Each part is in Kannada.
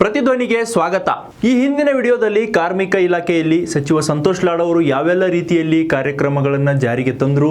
ಪ್ರತಿಧ್ವನಿಗೆ ಸ್ವಾಗತ. ಈ ಹಿಂದಿನ ವಿಡಿಯೋದಲ್ಲಿ ಕಾರ್ಮಿಕ ಇಲಾಖೆಯಲ್ಲಿ ಸಚಿವ ಸಂತೋಷ್ ಲಾಡ್ ಅವರು ಯಾವೆಲ್ಲ ರೀತಿಯಲ್ಲಿ ಕಾರ್ಯಕ್ರಮಗಳನ್ನು ಜಾರಿಗೆ ತಂದ್ರು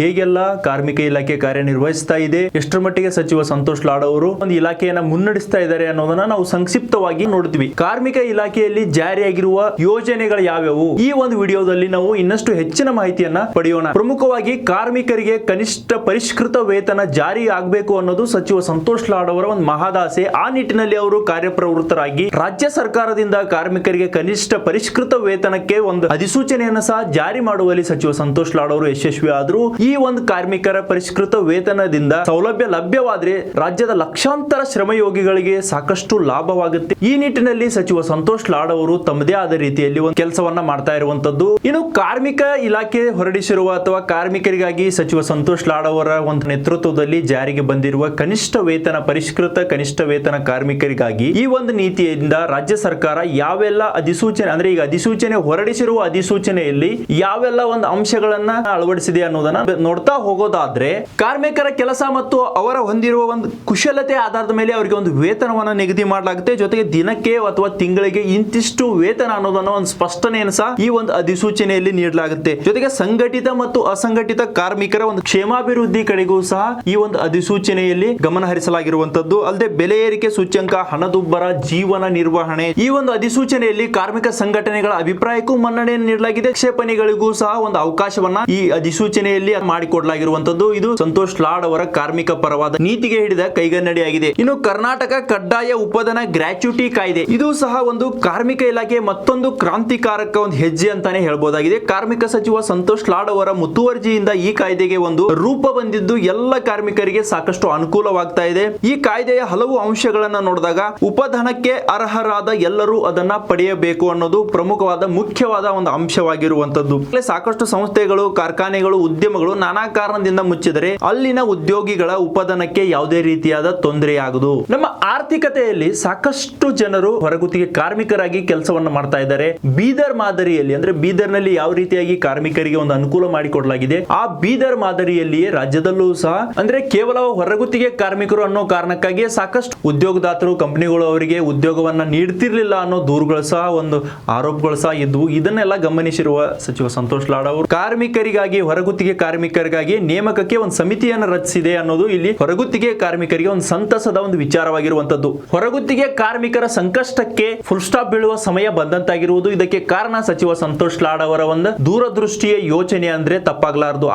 ಹೇಗೆಲ್ಲ ಕಾರ್ಮಿಕ ಇಲಾಖೆ ಕಾರ್ಯನಿರ್ವಹಿಸ್ತಾ ಇದೆ, ಎಷ್ಟರ ಮಟ್ಟಿಗೆ ಸಚಿವ ಸಂತೋಷ್ ಲಾಡ್ ಅವರು ಒಂದು ಇಲಾಖೆಯನ್ನ ಮುನ್ನಡೆಸ್ತಾ ಇದ್ದಾರೆ ಅನ್ನೋದನ್ನ ನಾವು ಸಂಕ್ಷಿಪ್ತವಾಗಿ ನೋಡ್ತೀವಿ. ಕಾರ್ಮಿಕ ಇಲಾಖೆಯಲ್ಲಿ ಜಾರಿಯಾಗಿರುವ ಯೋಜನೆಗಳು ಯಾವ್ಯಾವು? ಈ ಒಂದು ವಿಡಿಯೋದಲ್ಲಿ ನಾವು ಇನ್ನಷ್ಟು ಹೆಚ್ಚಿನ ಮಾಹಿತಿಯನ್ನ ಪಡೆಯೋಣ. ಪ್ರಮುಖವಾಗಿ ಕಾರ್ಮಿಕರಿಗೆ ಕನಿಷ್ಠ ಪರಿಷ್ಕೃತ ವೇತನ ಜಾರಿ ಆಗಬೇಕು ಅನ್ನೋದು ಸಚಿವ ಸಂತೋಷ್ ಲಾಡ್ ಒಂದು ಮಹಾದಾಸೆ. ಆ ನಿಟ್ಟಿನಲ್ಲಿ ಅವರು ಕಾರ್ಯಪ್ರವೃತ್ತರಾಗಿ ರಾಜ್ಯ ಸರ್ಕಾರದಿಂದ ಕಾರ್ಮಿಕರಿಗೆ ಕನಿಷ್ಠ ಪರಿಷ್ಕೃತ ವೇತನಕ್ಕೆ ಒಂದು ಅಧಿಸೂಚನೆಯನ್ನು ಸಹ ಜಾರಿ ಮಾಡುವಲ್ಲಿ ಸಚಿವ ಸಂತೋಷ್ ಲಾಡ್ ಅವರು ಯಶಸ್ವಿ ಆದ್ರು. ಒಂದು ಕಾರ್ಮಿಕರ ಪರಿಷ್ಕೃತ ವೇತನದಿಂದ ಸೌಲಭ್ಯ ಲಭ್ಯವಾದ್ರೆ ರಾಜ್ಯದ ಲಕ್ಷಾಂತರ ಶ್ರಮಯೋಗಿಗಳಿಗೆ ಸಾಕಷ್ಟು ಲಾಭವಾಗುತ್ತೆ. ಈ ನಿಟ್ಟಿನಲ್ಲಿ ಸಚಿವ ಸಂತೋಷ್ ಲಾಡ್ ಅವರು ತಮ್ಮದೇ ಆದ ರೀತಿಯಲ್ಲಿ ಒಂದು ಕೆಲಸವನ್ನ ಮಾಡ್ತಾ ಇರುವಂತದ್ದು. ಇನ್ನು ಕಾರ್ಮಿಕ ಇಲಾಖೆ ಹೊರಡಿಸಿರುವ ಅಥವಾ ಕಾರ್ಮಿಕರಿಗಾಗಿ ಸಚಿವ ಸಂತೋಷ್ ಲಾಡ್ ಅವರ ಒಂದು ನೇತೃತ್ವದಲ್ಲಿ ಜಾರಿಗೆ ಬಂದಿರುವ ಕನಿಷ್ಠ ವೇತನ, ಪರಿಷ್ಕೃತ ಕನಿಷ್ಠ ವೇತನ ಕಾರ್ಮಿಕರಿಗಾಗಿ ಈ ಒಂದು ನೀತಿಯಿಂದ ರಾಜ್ಯ ಸರ್ಕಾರ ಯಾವೆಲ್ಲ ಅಧಿಸೂಚನೆ, ಅಂದ್ರೆ ಈಗ ಅಧಿಸೂಚನೆ ಹೊರಡಿಸಿರುವ ಅಧಿಸೂಚನೆಯಲ್ಲಿ ಯಾವೆಲ್ಲ ಒಂದು ಅಂಶಗಳನ್ನ ಅಳವಡಿಸಿದೆ ಅನ್ನೋದನ್ನ ನೋಡ್ತಾ ಹೋಗೋದಾದ್ರೆ ಕಾರ್ಮಿಕರ ಕೆಲಸ ಮತ್ತು ಅವರ ಹೊಂದಿರುವ ಒಂದು ಕುಶಲತೆ ಆಧಾರದ ಮೇಲೆ ಅವರಿಗೆ ಒಂದು ವೇತನವನ್ನು ನಿಗದಿ ಮಾಡಲಾಗುತ್ತೆ. ಜೊತೆಗೆ ದಿನಕ್ಕೆ ಅಥವಾ ತಿಂಗಳಿಗೆ ಇಂತಿಷ್ಟು ವೇತನ ಅನ್ನೋದನ್ನ ಒಂದು ಸ್ಪಷ್ಟನೆಯನ್ನು ಸಹ ಈ ಒಂದು ಅಧಿಸೂಚನೆಯಲ್ಲಿ ನೀಡಲಾಗುತ್ತೆ. ಜೊತೆಗೆ ಸಂಘಟಿತ ಮತ್ತು ಅಸಂಘಟಿತ ಕಾರ್ಮಿಕರ ಒಂದು ಕ್ಷೇಮಾಭಿವೃದ್ಧಿ ಕಡೆಗೂ ಸಹ ಈ ಒಂದು ಅಧಿಸೂಚನೆಯಲ್ಲಿ ಗಮನ ಹರಿಸಲಾಗಿರುವಂತದ್ದು ಅಲ್ಲದೆ ಬೆಲೆ ಏರಿಕೆ ಸೂಚ್ಯಂಕ, ಹಣದುಬ್ಬರ, ಜೀವನ ನಿರ್ವಹಣೆ ಈ ಒಂದು ಅಧಿಸೂಚನೆಯಲ್ಲಿ ಕಾರ್ಮಿಕ ಸಂಘಟನೆಗಳ ಅಭಿಪ್ರಾಯಕ್ಕೂ ಮನ್ನಣೆಯನ್ನು ನೀಡಲಾಗಿದೆ. ಕ್ಷೇಪಣಿಗಳಿಗೂ ಸಹ ಒಂದು ಅವಕಾಶವನ್ನ ಈ ಅಧಿಸೂಚನೆಯಲ್ಲಿ ಮಾಡಿಕೊಡಲಾಗಿರುವಂತದ್ದು ಇದು ಸಂತೋಷ್ ಲಾಡ್ ಅವರ ಕಾರ್ಮಿಕ ಪರವಾದ ನೀತಿಗೆ ಹಿಡಿದ ಕೈಗನ್ನಡಿಯಾಗಿದೆ. ಇನ್ನು ಕರ್ನಾಟಕ ಕಡ್ಡಾಯ ಉಪದನ ಗ್ರಾಚ್ಯುಟಿ ಕಾಯ್ದೆ. ಇದು ಸಹ ಒಂದು ಕಾರ್ಮಿಕ ಇಲಾಖೆ ಮತ್ತೊಂದು ಕ್ರಾಂತಿಕಾರಕ ಒಂದು ಹೆಜ್ಜೆ ಅಂತಾನೆ ಹೇಳಬಹುದಾಗಿದೆ ಕಾರ್ಮಿಕ ಸಚಿವ ಸಂತೋಷ್ ಲಾಡ್ ಅವರ ಮುತುವರ್ಜಿಯಿಂದ ಈ ಕಾಯ್ದೆಗೆ ಒಂದು ರೂಪ ಬಂದಿದ್ದು ಎಲ್ಲ ಕಾರ್ಮಿಕರಿಗೆ ಸಾಕಷ್ಟು ಅನುಕೂಲವಾಗ್ತಾ ಇದೆ. ಈ ಕಾಯ್ದೆಯ ಹಲವು ಅಂಶಗಳನ್ನ ನೋಡಿದಾಗ ಉಪಧನಕ್ಕೆ ಅರ್ಹರಾದ ಎಲ್ಲರೂ ಅದನ್ನ ಪಡೆಯಬೇಕು ಅನ್ನೋದು ಪ್ರಮುಖವಾದ, ಮುಖ್ಯವಾದ ಒಂದು ಅಂಶವಾಗಿರುವಂತದ್ದು. ಸಾಕಷ್ಟು ಸಂಸ್ಥೆಗಳು, ಕಾರ್ಖಾನೆಗಳು, ಉದ್ಯಮಗಳು ನಾನಾ ಕಾರಣದಿಂದ ಮುಚ್ಚಿದರೆ ಅಲ್ಲಿನ ಉದ್ಯೋಗಿಗಳ ಉಪದನಕ್ಕೆ ಯಾವುದೇ ರೀತಿಯಾದ ತೊಂದರೆಯಾಗದು. ನಮ್ಮ ಆರ್ಥಿಕತೆಯಲ್ಲಿ ಸಾಕಷ್ಟು ಜನರು ಹೊರಗುತ್ತಿಗೆ ಕಾರ್ಮಿಕರಾಗಿ ಕೆಲಸವನ್ನು ಮಾಡ್ತಾ ಇದ್ದಾರೆ. ಬೀದರ್ ಮಾದರಿಯಲ್ಲಿ ಅಂದ್ರೆ ಬೀದರ್ನಲ್ಲಿ ಯಾವ ರೀತಿಯಾಗಿ ಕಾರ್ಮಿಕರಿಗೆ ಒಂದು ಅನುಕೂಲ ಮಾಡಿಕೊಡಲಾಗಿದೆ, ಆ ಬೀದರ್ ಮಾದರಿಯಲ್ಲಿಯೇ ರಾಜ್ಯದಲ್ಲೂ ಸಹ ಅಂದ್ರೆ ಕೇವಲ ಹೊರಗುತ್ತಿಗೆ ಕಾರ್ಮಿಕರು ಅನ್ನೋ ಕಾರಣಕ್ಕಾಗಿ ಸಾಕಷ್ಟು ಉದ್ಯೋಗದಾತರು, ಕಂಪನಿಗಳು ಅವರಿಗೆ ಉದ್ಯೋಗವನ್ನ ನೀಡ್ತಿರ್ಲಿಲ್ಲ ಅನ್ನೋ ದೂರುಗಳು ಸಹ ಒಂದು ಆರೋಪಗಳು ಸಹ ಇದ್ವು. ಇದನ್ನೆಲ್ಲ ಗಮನಿಸಿರುವ ಸಚಿವ ಸಂತೋಷ್ ಲಾಡ್ ಅವರು, ಕಾರ್ಮಿಕರಿಗಾಗಿ ಹೊರಗುತ್ತಿಗೆ ಕಾರ್ಮಿಕರಿಗಾಗಿ ನೇಮಕಕ್ಕೆ ಒಂದು ಸಮಿತಿಯನ್ನು ರಚಿಸಿದೆ ಅನ್ನೋದು ಇಲ್ಲಿ ಹೊರಗುತ್ತಿಗೆ ಕಾರ್ಮಿಕರಿಗೆ ಒಂದು ಸಂತಸದ ಒಂದು ವಿಚಾರವಾಗಿರುವಂತದ್ದು. ಹೊರಗುತ್ತಿಗೆ ಕಾರ್ಮಿಕರ ಸಂಕಷ್ಟಕ್ಕೆ ಫುಲ್ ಸ್ಟಾಪ್ ಬೀಳುವ ಸಮಯ ಬಂದಂತಾಗಿರುವುದು ಇದಕ್ಕೆ ಕಾರಣ ಸಚಿವ ಸಂತೋಷ್ ಲಾಡ್ ಅವರ ಒಂದು ದೂರದೃಷ್ಟಿಯ ಯೋಚನೆ ಅಂದ್ರೆ ತಪ್ಪಾಗ್ಲಾರ್ದು.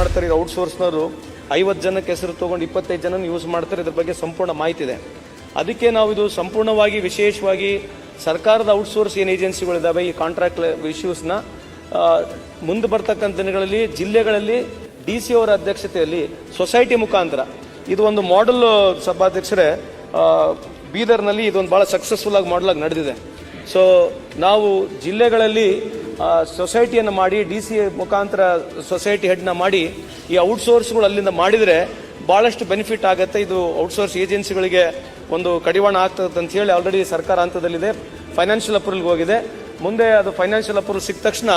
ಮಾಡ್ತಾರೆ ಔಟ್ಸೋರ್ಸ್ನವರು ಐವತ್ತು ಜನಕ್ಕೆ ಹೆಸರು ತಗೊಂಡು ಇಪ್ಪತ್ತೈದು ಜನ ಯೂಸ್ ಮಾಡ್ತಾರೆ, ಇದ್ರ ಬಗ್ಗೆ ಸಂಪೂರ್ಣ ಮಾಹಿತಿ ಇದೆ. ಅದಕ್ಕೆ ನಾವು ಇದು ಸಂಪೂರ್ಣವಾಗಿ ವಿಶೇಷವಾಗಿ ಸರ್ಕಾರದ ಔಟ್ಸೋರ್ಸ್ ಏನು ಏಜೆನ್ಸಿಗಳಿದ್ದಾವೆ ಈ ಕಾಂಟ್ರಾಕ್ಟ್ ಇಶ್ಯೂಸ್ನ ಮುಂದೆ ಬರ್ತಕ್ಕಂಥ ದಿನಗಳಲ್ಲಿ ಜಿಲ್ಲೆಗಳಲ್ಲಿ ಡಿ ಸಿ ಅವರ ಅಧ್ಯಕ್ಷತೆಯಲ್ಲಿ ಸೊಸೈಟಿ ಮುಖಾಂತರ. ಇದು ಒಂದು ಮಾಡೆಲ್ ಸಭಾಧ್ಯಕ್ಷರೇ ಬೀದರ್ನಲ್ಲಿ ಇದೊಂದು ಭಾಳ ಸಕ್ಸಸ್ಫುಲ್ ಆಗಿ ಮಾಡಲ್ ಆಗಿ ನಡೆದಿದೆ. ಸೊ ನಾವು ಜಿಲ್ಲೆಗಳಲ್ಲಿ ಸೊಸೈಟಿಯನ್ನು ಮಾಡಿ, ಡಿ ಸಿ ಮುಖಾಂತರ ಸೊಸೈಟಿ ಹೆಡ್ನ ಮಾಡಿ, ಈ ಔಟ್ಸೋರ್ಸ್ಗಳು ಅಲ್ಲಿಂದ ಮಾಡಿದರೆ ಭಾಳಷ್ಟು ಬೆನಿಫಿಟ್ ಆಗುತ್ತೆ. ಇದು ಔಟ್ಸೋರ್ಸ್ ಏಜೆನ್ಸಿಗಳಿಗೆ ಒಂದು ಕಡಿವಾಣ ಆಗ್ತದೆ ಅಂತ ಹೇಳಿ ಆಲ್ರೆಡಿ ಸರ್ಕಾರ ಹಂತದಲ್ಲಿದೆ. ಫೈನಾನ್ಷಿಯಲ್ ಅಪ್ರೂವಲ್ಗೆ ಹೋಗಿದೆ. ಮುಂದೆ ಅದು ಫೈನಾನ್ಷಿಯಲ್ ಅಪ್ರೂವಲ್ ಸಿಕ್ಕ ತಕ್ಷಣ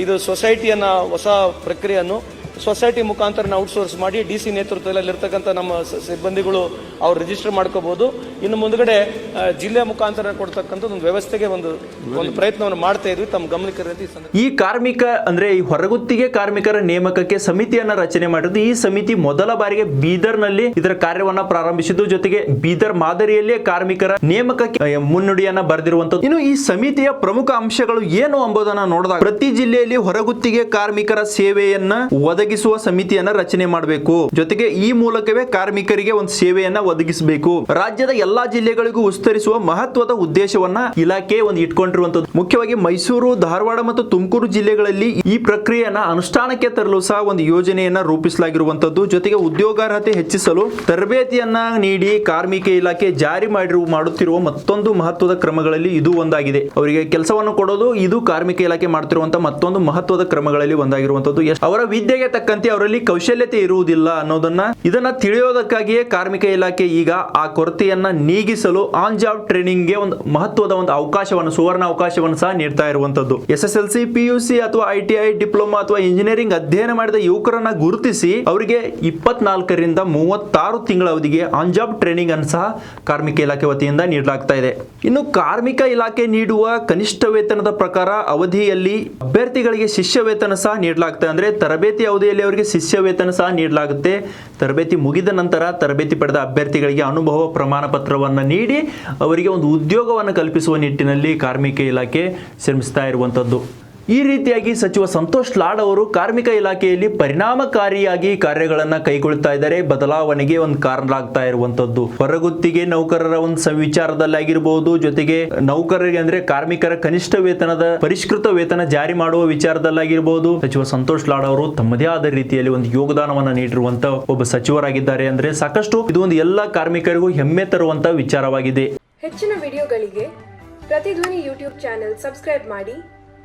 ಇದು ಸೊಸೈಟಿಯನ್ನು ಹೊಸ ಪ್ರಕ್ರಿಯೆಯನ್ನು ಸೊಸೈಟಿ ಮುಖಾಂತರ ಔಟ್ಸೋರ್ಸ್ ಮಾಡಿ ಡಿ ಸಿ ನೇತೃತ್ವದಲ್ಲಿ ಇರ್ತಕ್ಕಂಥ ನಮ್ಮ ಸಿಬ್ಬಂದಿಗಳು ಅವ್ರು ರಿಜಿಸ್ಟರ್ ಮಾಡ್ಕೋಬಹುದು ಇನ್ನು ಮುಂದ್ಗಡೆ ಜಿಲ್ಲೆ ಮುಖಾಂತರ ಕೊಡ್ತಕ್ಕಂಥ ಒಂದು ವ್ಯವಸ್ಥೆಗೆ ಒಂದು ಒಂದು ಪ್ರಯತ್ನವನ್ನು ಮಾಡ್ತಾ ಇದ್ವಿ. ತಮ್ಮ ಗಮನಕ್ಕೆ ಈ ಕಾರ್ಮಿಕ, ಅಂದ್ರೆ ಈ ಹೊರಗುತ್ತಿಗೆ ಕಾರ್ಮಿಕರ ನೇಮಕಕ್ಕೆ ಸಮಿತಿಯನ್ನ ರಚನೆ ಮಾಡಿದ್ದು, ಈ ಸಮಿತಿ ಮೊದಲ ಬಾರಿಗೆ ಬೀದರ್ನಲ್ಲಿ ಇದರ ಕಾರ್ಯವನ್ನ ಪ್ರಾರಂಭಿಸಿದ್ದು, ಜೊತೆಗೆ ಬೀದರ್ ಮಾದರಿಯಲ್ಲೇ ಕಾರ್ಮಿಕರ ನೇಮಕಕ್ಕೆ ಮುನ್ನುಡಿಯನ್ನ ಬರೆದಿರುವಂತದ್ದು ಇನ್ನು ಈ ಸಮಿತಿಯ ಪ್ರಮುಖ ಅಂಶಗಳು ಏನು ಎಂಬುದನ್ನ ನೋಡಿದಾಗ, ಪ್ರತಿ ಜಿಲ್ಲೆಯಲ್ಲಿ ಹೊರಗುತ್ತಿಗೆ ಕಾರ್ಮಿಕರ ಸೇವೆಯನ್ನ ಒದಗಿಸುವ ಸಮಿತಿಯನ್ನ ರಚನೆ ಮಾಡಬೇಕು. ಜೊತೆಗೆ ಈ ಮೂಲಕವೇ ಕಾರ್ಮಿಕರಿಗೆ ಒಂದು ಸೇವೆಯನ್ನ ಒದಗಿಸಬೇಕು. ರಾಜ್ಯದ ಎಲ್ಲಾ ಜಿಲ್ಲೆಗಳಿಗೂ ವಿಸ್ತರಿಸುವ ಮಹತ್ವದ ಉದ್ದೇಶವನ್ನ ಇಲಾಖೆ ಒಂದು ಇಟ್ಕೊಂಡಿರುವಂತದ್ದು. ಮುಖ್ಯವಾಗಿ ಮೈಸೂರು, ಧಾರವಾಡ ಮತ್ತು ತುಮಕೂರು ಜಿಲ್ಲೆಗಳಲ್ಲಿ ಈ ಪ್ರಕ್ರಿಯೆಯನ್ನ ಅನುಷ್ಠಾನಕ್ಕೆ ತರಲು ಸಹ ಒಂದು ಯೋಜನೆಯನ್ನ ರೂಪಿಸಲಾಗಿರುವಂತದ್ದು. ಜೊತೆಗೆ ಉದ್ಯೋಗಾರ್ಹತೆ ಹೆಚ್ಚಿಸಲು ತರಬೇತಿಯನ್ನ ನೀಡಿ ಕಾರ್ಮಿಕ ಇಲಾಖೆ ಜಾರಿ ಮಾಡಿರುವ ಮಾಡುತ್ತಿರುವ ಮತ್ತೊಂದು ಮಹತ್ವದ ಕ್ರಮಗಳಲ್ಲಿ ಇದು ಒಂದಾಗಿದೆ. ಅವರಿಗೆ ಕೆಲಸವನ್ನು ಕೊಡೋದು, ಇದು ಕಾರ್ಮಿಕ ಇಲಾಖೆ ಮಾಡುತ್ತಿರುವಂತಹ ಮತ್ತೊಂದು ಮಹತ್ವದ ಕ್ರಮಗಳಲ್ಲಿ ಒಂದಾಗಿರುವಂತದ್ದು. ಅವರ ವಿದ್ಯೆಗೆ ತಕ್ಕಂತೆ ಅವರಲ್ಲಿ ಕೌಶಲ್ಯತೆ ಇರುವುದಿಲ್ಲ ಅನ್ನೋದನ್ನ ಇದನ್ನ ತಿಳಿಯೋದಕ್ಕಾಗಿಯೇ ಕಾರ್ಮಿಕ ಇಲಾಖೆ ಈಗ ಆ ಕೊರತೆಯನ್ನ ನೀಗಿಸಲು ಆನ್ ಜಾಬ್ ಟ್ರೈನಿಂಗ್ಗೆ ಒಂದು ಮಹತ್ವದ ಒಂದು ಅವಕಾಶವನ್ನು, ಸುವರ್ಣ ಅವಕಾಶವನ್ನು ಸಹ ನೀಡ್ತಾ ಇರುವಂತದ್ದು S S L C P U C ಅಥವಾ ಐ ಟಿ ಐ, ಡಿಪ್ಲೊಮಾ ಅಥವಾ ಇಂಜಿನಿಯರಿಂಗ್ ಅಧ್ಯಯನ ಮಾಡಿದ ಯುವಕರನ್ನ ಗುರುತಿಸಿ ಅವರಿಗೆ ಇಪ್ಪತ್ನಾಲ್ಕರಿಂದ ಮೂವತ್ತಾರು ತಿಂಗಳ ಅವಧಿಗೆ ಆನ್ ಜಾಬ್ ಟ್ರೈನಿಂಗ್ ಅನ್ನು ಸಹ ಕಾರ್ಮಿಕ ಇಲಾಖೆ ವತಿಯಿಂದ ನೀಡಲಾಗ್ತಾ ಇದೆ. ಇನ್ನು ಕಾರ್ಮಿಕ ಇಲಾಖೆ ನೀಡುವ ಕನಿಷ್ಠ ವೇತನದ ಪ್ರಕಾರ ಅವಧಿಯಲ್ಲಿ ಅಭ್ಯರ್ಥಿಗಳಿಗೆ ಶಿಷ್ಯ ವೇತನ ಸಹ ನೀಡಲಾಗ್ತದೆ. ಅಂದ್ರೆ ತರಬೇತಿ ಅವಧಿಯಲ್ಲಿ ಅವರಿಗೆ ಶಿಷ್ಯ ವೇತನ ಸಹ ನೀಡಲಾಗುತ್ತೆ. ತರಬೇತಿ ಮುಗಿದ ನಂತರ ತರಬೇತಿ ಪಡೆದ ಅಭ್ಯರ್ಥಿಗಳಿಗೆ ಅನುಭವ ಪ್ರಮಾಣ ಪತ್ರವನ್ನು ನೀಡಿ ಅವರಿಗೆ ಒಂದು ಉದ್ಯೋಗವನ್ನು ಕಲ್ಪಿಸುವ ನಿಟ್ಟಿನಲ್ಲಿ ಕಾರ್ಮಿಕ ಇಲಾಖೆ ಶ್ರಮಿಸ್ತಾ ಇರುವಂಥದ್ದು ಈ ರೀತಿಯಾಗಿ ಸಚಿವ ಸಂತೋಷ್ ಲಾಡ್ ಅವರು ಕಾರ್ಮಿಕ ಇಲಾಖೆಯಲ್ಲಿ ಪರಿಣಾಮಕಾರಿಯಾಗಿ ಕಾರ್ಯಗಳನ್ನು ಕೈಗೊಳ್ತಾ ಇದ್ದಾರೆ. ಬದಲಾವಣೆಗೆ ಒಂದು ಕಾರಣಲಾಗ್ತಾ ಇರುವಂತದ್ದು. ಹೊರಗುತ್ತಿಗೆ ನೌಕರರ ಒಂದು ವಿಚಾರದಲ್ಲಿ ಆಗಿರಬಹುದು ಜೊತೆಗೆ ನೌಕರರಿಗೆ ಅಂದ್ರೆ ಕಾರ್ಮಿಕರ ಕನಿಷ್ಠ ವೇತನದ ಪರಿಷ್ಕೃತ ವೇತನ ಜಾರಿ ಮಾಡುವ ವಿಚಾರದಲ್ಲಾಗಿರ್ಬೋದು ಸಚಿವ ಸಂತೋಷ್ ಲಾಡ್ ಅವರು ತಮ್ಮದೇ ಆದ ರೀತಿಯಲ್ಲಿ ಒಂದು ಯೋಗದಾನವನ್ನು ನೀಡಿರುವಂತ ಒಬ್ಬ ಸಚಿವರಾಗಿದ್ದಾರೆ ಅಂದ್ರೆ ಸಾಕಷ್ಟು ಇದು ಒಂದು ಎಲ್ಲ ಕಾರ್ಮಿಕರಿಗೂ ಹೆಮ್ಮೆ ತರುವಂತ ವಿಚಾರವಾಗಿದೆ. ಹೆಚ್ಚಿನ ವಿಡಿಯೋಗಳಿಗೆ ಪ್ರತಿಧ್ವನಿ ಯೂಟ್ಯೂಬ್ ಚಾನೆಲ್ ಸಬ್ಸ್ಕ್ರೈಬ್ ಮಾಡಿ.